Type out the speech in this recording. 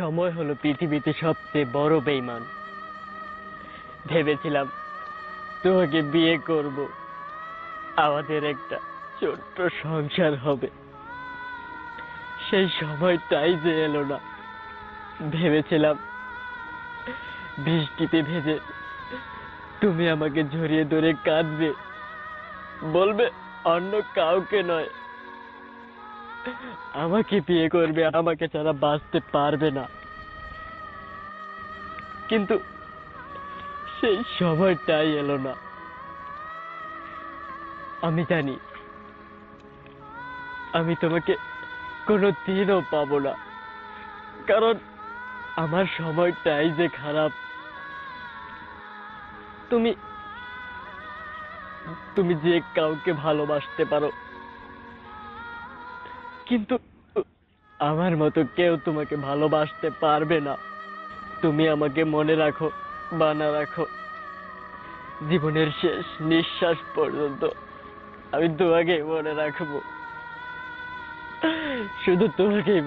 সময় হলো পৃথিবীতে সবচেয়ে বড় বেইমান ভেবেছিলাম, তোমাকে বিয়ে করব। আমাদের একটা ছোট্ট সংসার হবে। সেই সময়টাই যে এলো না। ভেবেছিলাম, বৃষ্টিতে ভেজে তুমি আমাকে ঝরিয়ে ধরে কাঁদবে। বলবে, অন্য কাউকে নয় আমাকে বিয়ে করবে আমাকে ছাড়া বাঁচতে পারবে না। কিন্তু সেই সময়টাই এলো না। আমি জানি, আমি তোমাকে কোনো দিনও পাবো না। কারণ আমার সময়টাই যে খারাপ। তুমি তুমি যে কাউকে ভালোবাসতে পারো কিন্তু আমার মতো কেউ তোমাকে ভালোবাসতে পারবে না। তুমি আমাকে মনে রাখো বা না রাখো। জীবনের শেষ নিঃশ্বাস পর্যন্ত আমি তোমাকেই মনে রাখব। শুধু তোমাকেই